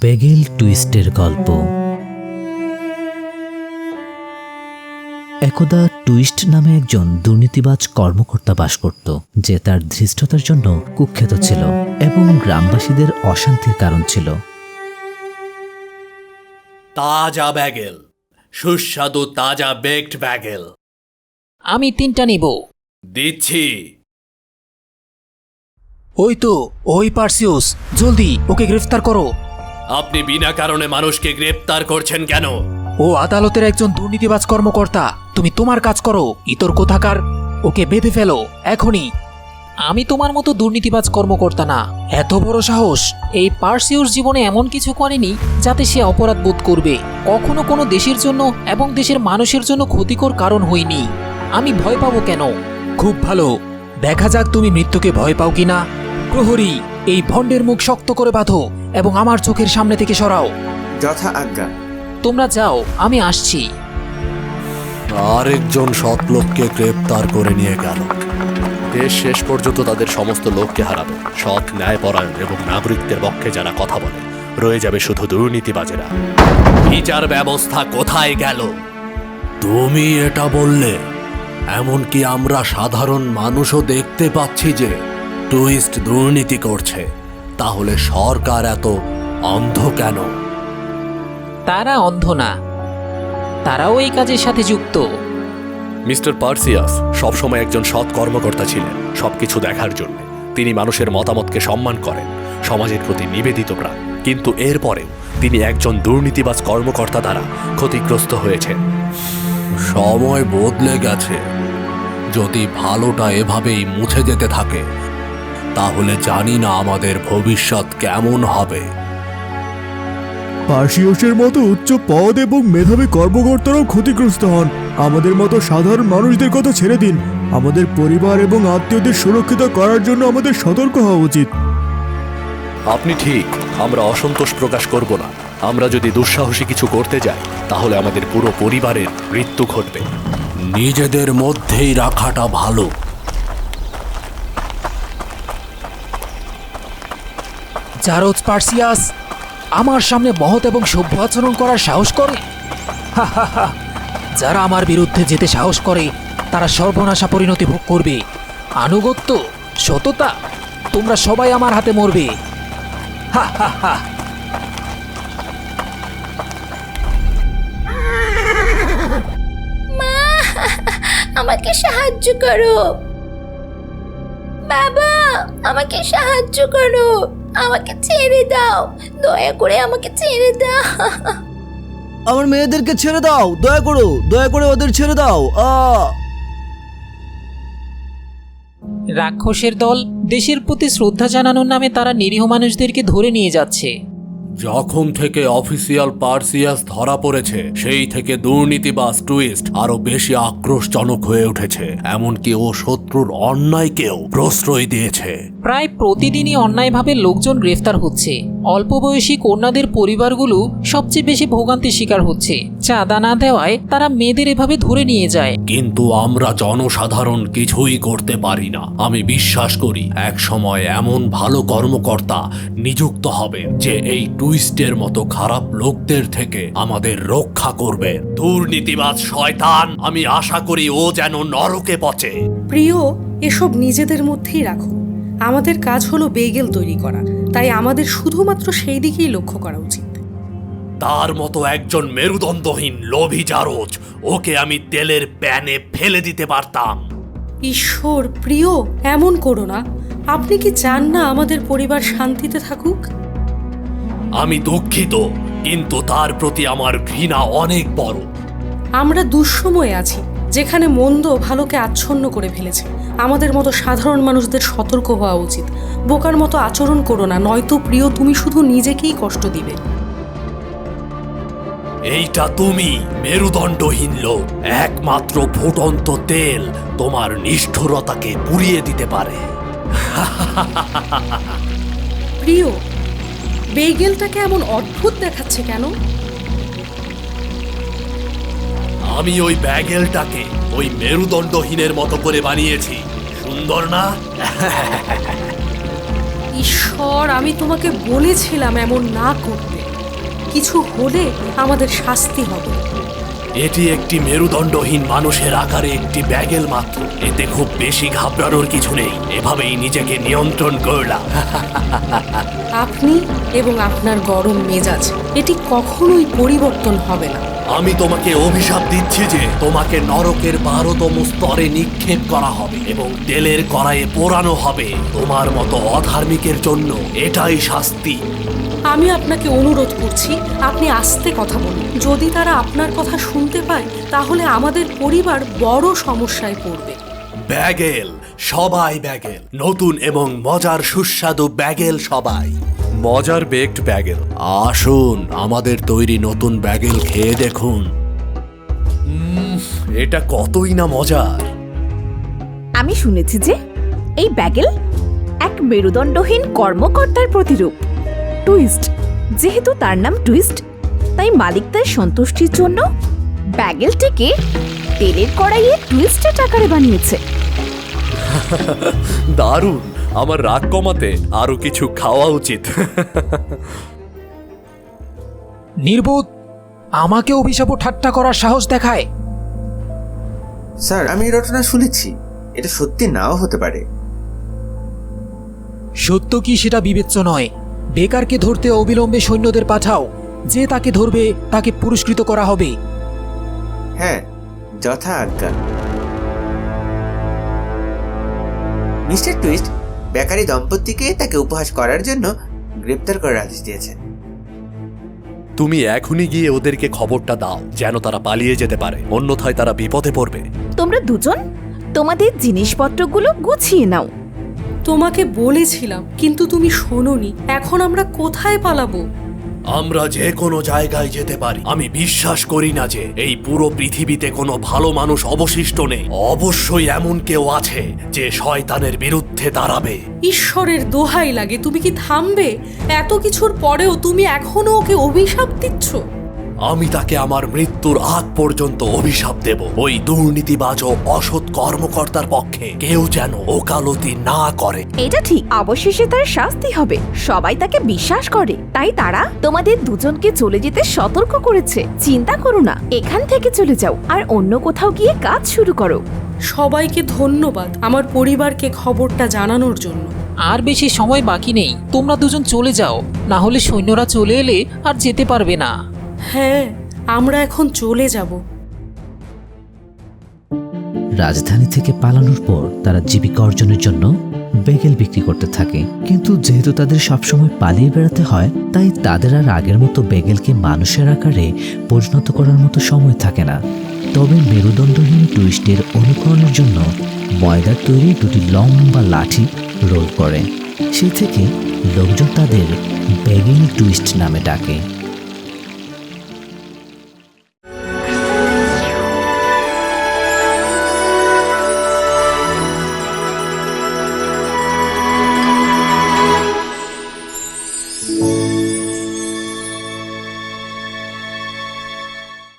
Bagel টুইস্টের গল্প। একদা twist নামে একজন দুর্নীতিবাজ কর্মকর্তা বাস করত যে তার ধৃষ্টতার জন্য কুখ্যাত ছিল এবং গ্রামবাসীদের অশান্তির কারণ ছিল। তাজা ব্যাগেল সুস্বাদু তাজা বেকড ব্যাগেল। আমি তিনটা নিব। দিচ্ছি। ওই তো ওই পার্সিউস জলদি ওকে গ্রেফতার করো। আপনি বিনা কারণে মানুষকে গ্রেপ্তার করছেন কেন? ও আদালতের একজন দুর্নীতিবাজ কর্মকর্তা, তুমি তোমার কাজ করো ইতর কোথাকার ওকে বেঁধে ফেলো, এখনই। আমি তোমার মতো দুর্নীতিবাজ কর্মকর্তা না। এত বড় সাহস, এই পার্সিউস জীবনে এমন কিছু করেনি যাতে সে অপরাধ বোধ করবে। কখনো কোনো দেশের জন্য এবং দেশের মানুষের জন্য ক্ষতিকর কারণ হইনি আমি ভয় পাবো কেন? খুব ভালো। দেখা যাক তুমি মৃত্যুকে ভয় পাও কিনা। প্রহরী এই ভণ্ডের মুখ শক্ত করে বাঁধো এবং আমার চোখের সামনে থেকে সরাও। যথা আজ্ঞা। তোমরা যাও আমি আসছি। আরেকজন সৎ লোককে গ্রেপ্তার করে নিয়ে গেল। দেশ শেষ পর্যন্ত তাদের সমস্ত লোককে হারাবে। সৎ ন্যায়পরায়ণ এবং নাগরিকদের পক্ষে যারা কথা বলে রয়ে যাবে শুধু দুর্নীতিবাজেরা। বিচার ব্যবস্থা কোথায় গেল? তুমি এটা বললে এমনকি আমরা সাধারণ মানুষও দেখতে পাচ্ছি যে টুইস্ট দুর্নীতি করছে তাহলে সরকার এত অন্ধ কেন? তারা অন্ধ না। তারাও এই কাজের সাথে যুক্ত। মিস্টার পার্সিয়াস সবসময় একজন সৎ কর্মকর্তা ছিলেন সবকিছু দেখার জন্য। তিনি মানুষের মতামতকে সম্মান করেন সমাজের প্রতি নিবেদিত প্রাণ। কিন্তু এরপরেও তিনি একজন দুর্নীতিবাজ কর্মকর্তা দ্বারা ক্ষতিগ্রস্ত হয়েছেন। সময় বদলে গেছে। যদি ভালোটা এভাবেই মুছে যেতে থাকে তাহলে জানি না আমাদের ভবিষ্যৎ কেমন হবে। পার্সিওসের মতো উচ্চ পদ এবং মেধাবী কর্মকর্তারাও ক্ষতিগ্রস্ত হন। আমাদের মতো সাধারণ মানুষদের কথা ছেড়ে দিন। আমাদের পরিবার এবং আত্মীয়দের সুরক্ষিত করার জন্য আমাদের সতর্ক হওয়া উচিত। আপনি ঠিক আমরা অসন্তোষ প্রকাশ করব না। আমরা যদি দুঃসাহসী কিছু করতে যাই তাহলে আমাদের পুরো পরিবারের মৃত্যু ঘটবে। নিজেদের মধ্যেই রাখাটা ভালো। জারজ পার্সিয়াস আমার সামনে মহৎ এবং সভ্য আচরণ করার সাহস করে। যারা আমার বিরুদ্ধে যেতে সাহস করে, তারা সর্বনাশা পরিণতি ভোগ করবে। আনুগত্য, সততা, তোমরা সবাই আমার হাতে মরবে। হা হা হা। মা, আমাকে সাহায্য করো। বাবা, আমাকে সাহায্য করো। আমাকে ছেড়ে দাও। দয়া করে আমাকে ছেড়ে দাও। আমার মেয়েদেরকে ছেড়ে দাও দয়া করো দয়া করে ওদের ছেড়ে দাও আ। রাক্ষসের দল দেশের প্রতি শ্রদ্ধা জানানোর নামে তারা নিরীহ মানুষদেরকে ধরে নিয়ে যাচ্ছে। যখন থেকে অফিসিয়াল পার্সিয়াস ধরা পড়েছে, সেই থেকে দুর্নীতিবাজ টুইস্ট আরও বেশি আক্রোশজনক হয়ে উঠেছে। এমনকি ও শত্রুর অন্যায়কেও প্রশ্রয় দিয়েছে। প্রায় প্রতিদিনই অন্যায়ভাবে লোকজন গ্রেফতার হচ্ছে। অল্প বয়সী কন্যাদের পরিবারগুলো সবচেয়ে বেশি ভোগান্তির শিকার হচ্ছে। চাঁদা না দেওয়ায় তারা মেয়েদের এভাবে ধরে নিয়ে যায়। কিন্তু আমরা জনসাধারণ কিছুই করতে পারি না। আমি বিশ্বাস করি এক সময় এমন ভালো কর্মকর্তা নিযুক্ত হবে যে এই টুইস্টের মতো খারাপ লোকদের থেকে আমাদের রক্ষা করবে। দুর্নীতিবাজ শয়তান আমি আশা করি ও যেন নরকে পচে। প্রিয় এসব নিজেদের মধ্যেই রাখুন আমাদের কাজ হলো বেগেল তৈরি করা। তাই আমাদের শুধুমাত্র সেই দিকেই লক্ষ্য করা উচিত। তার মতো একজন মেরুদণ্ডহীন লোভী জারজ ওকে আমি তেলের প্যানে ফেলে দিতে পারতাম। ঈশ্বর প্রিয় এমন করো না। আপনি কি চান না আমাদের পরিবার শান্তিতে থাকুক? আমি দুঃখিত কিন্তু তার প্রতি আমার ঘৃণা অনেক বড়। আমরা দুঃসময়ে আছি যেখানে মন্দ ভালোকে আচ্ছন্ন করে ফেলেছে। আমাদের মতো সাধারণ মানুষদের সতর্ক হওয়া উচিত। বোকার মতো আচরণ করো না নয়তো প্রিয় তুমি শুধু নিজেকেই কষ্ট দিবে। এইটা তুমি মেরুদণ্ডহীন লোক। একমাত্র ফুটন্ত তেল তোমার নিষ্ঠুরতাকে পুড়িয়ে দিতে পারে। প্রিয় বেগেলটাকে এমন অদ্ভুত দেখাচ্ছে কেন? আমি ওই ব্যাগেলটাকে ওই মেরুদণ্ডহীনের মতো করে বানিয়েছি। সুন্দর না? ঈশ্বর আমি তোমাকে বলেছিলাম এমন না করতে। কিছু হলে আমাদের শাস্তি হবে। এটি একটি মেরুদণ্ডহীন মানুষের আকারে একটি ব্যাগেল মাত্র। এতে খুব বেশি ঘাবড়ানোর কিছু নেই। এভাবেই নিজেকে নিয়ন্ত্রণ করলাম। আপনি এবং আপনার গরম মেজাজ এটি কখনোই পরিবর্তন হবে না। আমি তোমাকে অভিশাপ দিচ্ছি যে তোমাকে নরকের বারোতম স্তরে নিক্ষেপ করা হবে এবং তেলের কড়াইয়ে পোড়ানো হবে। তোমার মতো অধার্মিকের জন্য এটাই শাস্তি। আমি আপনাকে অনুরোধ করছি আপনি আস্তে কথা বলুন। যদি তারা আপনার কথা শুনতে পায় তাহলে আমাদের পরিবার বড় সমস্যায় পড়বে। ব্যাগেল সবাই ব্যাগেল। নতুন এবং মজার সুস্বাদু ব্যাগেল সবাই। মজার বেকড ব্যাগেল আসুন আমাদের তৈরি নতুন ব্যাগেল খেয়ে দেখুন। এটা কতই না মজার। আমি শুনেছি যে এই ব্যাগেল এক মেরুদণ্ডহীন কর্মকর্তার প্রতিরূপ। টুইস্ট যেহেতু তার নাম টুইস্ট তাই মালিকদের সন্তুষ্টির জন্য ব্যাগেলটিকে তেলের কড়াইয়ে টুইস্টের আকারে বানিয়েছে। দারুণ! আমার রাগ কমাতে আরও কিছু খাওয়া উচিত। নির্বোধ আমাকে অভিশাপ ঠাট্টা করার সাহস দেখায়। স্যার আমি এই ঘটনা শুনেছি। এটা সত্যি নাও হতে পারে। সত্য কি সেটা বিবেচ্য নয়। বেকারকে ধরতে অবিলম্বে সৈন্যদের পাঠাও। যে তাকে ধরবে তাকে পুরস্কৃত করা হবে। হ্যাঁ যথা আজ্ঞা। মিস্টার টুইস্ট বেকারি দম্পতিকে তাকে উপহাস করার জন্য গ্রেপ্তার করার আদেশ দিয়েছেন তুমি এখনই গিয়ে ওদেরকে খবরটা দাও যেন তারা পালিয়ে যেতে পারে। অন্যথায় তারা বিপদে পড়বে। তোমরা দুজন তোমাদের জিনিসপত্রগুলো গুছিয়ে নাও। তোমাকে বলেছিলাম কিন্তু তুমি শোনোনি। এখন আমরা কোথায় পালাবো? আমরা যে কোনো জায়গায় যেতে পারি। আমি বিশ্বাস করি না যে এই পুরো পৃথিবীতে কোনো ভালো মানুষ অবশিষ্ট নেই। অবশ্যই এমন কেউ আছে যে শয়তানের বিরুদ্ধে দাঁড়াবে। ঈশ্বরের দোহাই লাগে, তুমি কি থামবে? এত কিছুর পরেও তুমি এখনও ওকে অভিশাপ দিচ্ছ? আমি তাকে আমার মৃত্যুর আগ পর্যন্ত অভিশাপ দেব। ওই দুর্নীতিবাজ ও অসৎ কর্মকর্তার পক্ষে কেউ যেন ওকালতি না করে। এটা ঠিক। অবশেষে তার শাস্তি হবে। সবাই তাকে বিশ্বাস করে। তাই তারা তোমাদের দুজনকে চলে যেতে সতর্ক করেছে। চিন্তা করো না। এখান থেকে চলে যাও। আর অন্য কোথাও গিয়ে কাজ শুরু করো। সবাইকে ধন্যবাদ আমার পরিবারকে খবরটা জানানোর জন্য। আর বেশি সময় বাকি নেই। তোমরা দুজন চলে যাও। না হলে সৈন্যরা চলে এলে আর যেতে পারবে না। হ্যাঁ আমরা এখন চলে যাব। রাজধানী থেকে পালানোর পর তারা জীবিকা অর্জনের জন্য বেগেল বিক্রি করতে থাকে। কিন্তু যেহেতু তাদের সবসময় পালিয়ে বেড়াতে হয়, তাই তাদের আর আগের মতো বেগেলকে মানুষের আকারে পরিণত করার মতো সময় থাকে না। তবে মেরুদণ্ডহীন টুইস্টের অনুকরণের জন্য ময়দার তৈরি দুটি লম্বা লাঠি রোল করে। সেই থেকে লোকজন তাদের বেগেল টুইস্ট নামে ডাকে।